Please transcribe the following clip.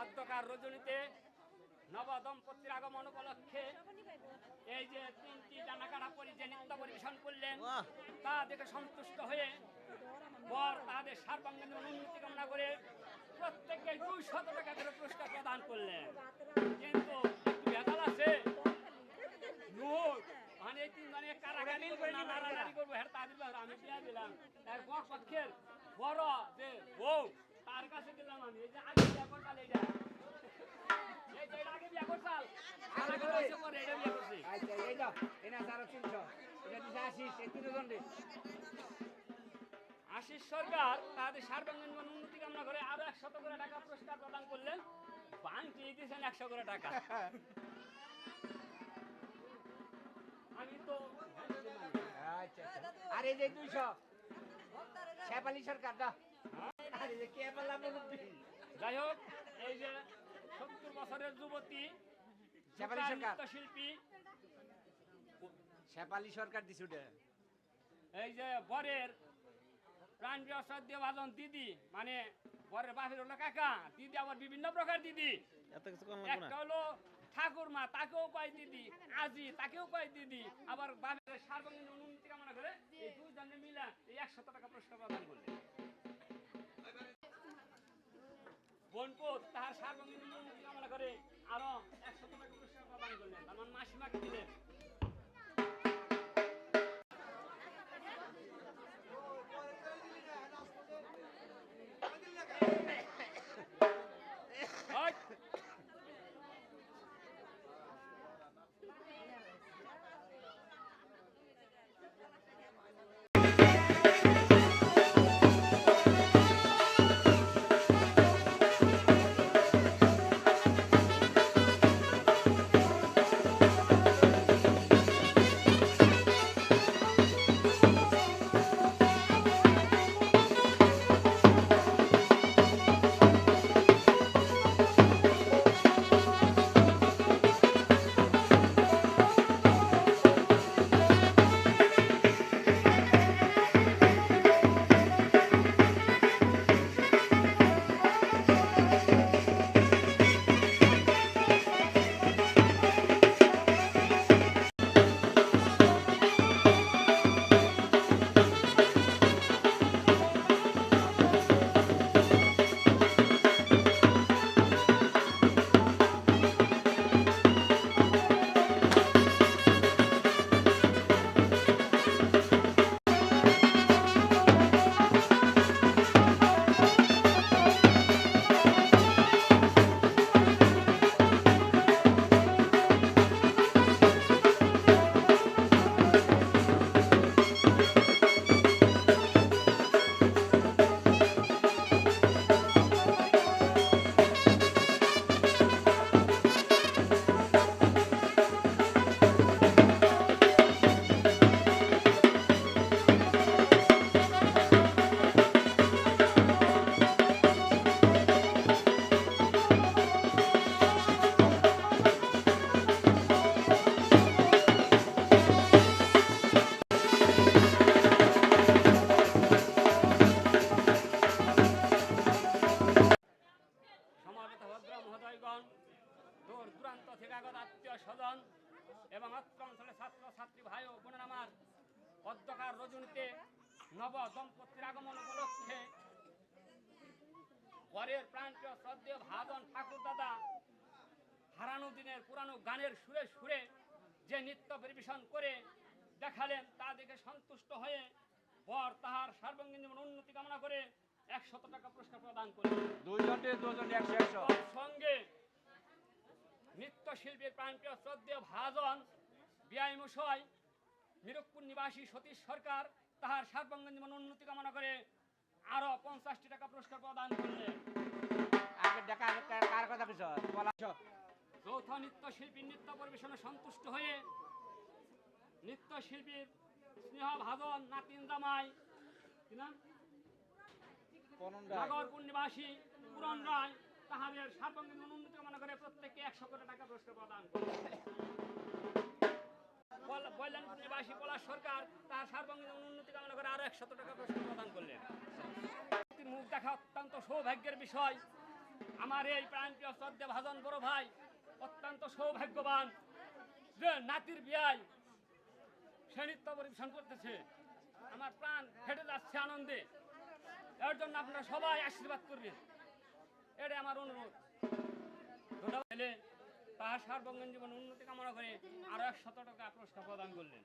অধ্যকার রজনীতে নব দম্পতির আগমন উপলক্ষে এই যে তিনটি জানাকাটা পরি যে নৃত্য পরিবেশন করলেন তা দেখে সন্তুষ্ট হয়ে বর তাদের সার্বাঙ্গীন উন্নতি কামনা করে প্রত্যেককে দুই শত টাকা করে পুরস্কার প্রদান করলেন। কিন্তু একটু ভেজাল আছে। মানে তিনজনে কারাগারি করব না নাড়ানাড়ি করব হ্যাঁ তাদের আমি দিয়া দিলাম। তার বর পক্ষের বড় যে বউ তার কাছে দিলাম আমি এই যে আচ্ছা এই দাও এই তারা তিনশো। এটা দিছে আশিস এই তিনজন আশিস সরকার তাদের সার্বাঙ্গীন উন্নতি কামনা করে আরও একশত করে টাকা পুরস্কার প্রদান করলেন। বাংটি দিয়েছেন একশো করে টাকা। আমি তো আচ্ছা আচ্ছা। আর এই যে দুইশো। শেপালি সরকার বললাম যাই হোক এই যে সত্তর বছরের যুবতী শেফালি সরকার। শিল্পী শেপালি সরকার দিছে এই যে বরের প্রাণ ব্যবসার দিয়ে দিদি মানে বরের বাপের হলো কাকা দিদি আবার বিভিন্ন প্রকার দিদি। এত কিছু কম লাগবে না। একটা হলো ঠাকুর মা তাকেও পাই দিদি আজি তাকেও পাই দিদি আবার বাপের সার্বজনীন উন্নতি কামনা করে এই দুই জনে মিলা এই একশত টাকা পুরস্কার প্রদান করলেন। বোনপুর তাহার সার্বজনীন উন্নতি কামনা করে আরও একশত টাকা পুরস্কার প্রদান করলেন তার মানে মাসিমাকে দিলেন রজনীতে নব দম্পতির আগমন উপলক্ষে পরের প্রান্তীয় শ্রদ্ধেয় ভাজন ঠাকুর দাদা হারানো দিনের পুরানো গানের সুরে সুরে যে নৃত্য পরিবেশন করে দেখালেন তা দেখে সন্তুষ্ট হয়ে বর তাহার সার্বঙ্গীন জীবন উন্নতি কামনা করে একশত টাকা পুরস্কার প্রদান করলেন দুইজন রে দুজন একশো একশো। সঙ্গে নৃত্যশিল্পীর প্রাণপ্রিয় শ্রদ্ধেয় ভাজন বিআই মশাই মিরকপুর নিবাসী সতীশ সরকার তাহার সার্বাঙ্গীন জীবন উন্নতি কামনা করে আরও পঞ্চাশটি টাকা পুরস্কার প্রদান করলেন। কার- কার কথা যৌথ নৃত্যশিল্পীর নৃত্য পরিবেশনে সন্তুষ্ট হয়ে নৃত্যশিল্পীর স্নেহ ভাজন নাতিন জামাই? নাগরপুর নিবাসী পুরন রায় তাহাদের সার্বঙ্গীন উন্নতি কামনা করে প্রত্যেককে একশো করে টাকা পুরস্কার প্রদান করলেন। বল্যাণপুর নিবাসী পলাশ সরকার তার সার্বঙ্গীন উন্নতি কামনা করে আরও একশত টাকা পুরস্কার প্রদান করলেন। মুখ দেখা অত্যন্ত সৌভাগ্যের বিষয়। আমার এই প্রাণপ্রিয় শ্রদ্ধা ভাজন বড় ভাই, অত্যন্ত সৌভাগ্যবান যে নাতির বিয়ায় সে নৃত্য পরিবেশন করতেছে। আমার প্রাণ ফেটে যাচ্ছে আনন্দে। এর জন্য আপনারা সবাই আশীর্বাদ করবেন। এটাই আমার অনুরোধ। দিলে তাহার সার্বঙ্গন জীবন উন্নতি কামনা করে আরও একশত টাকা পুরস্কার প্রদান করলেন।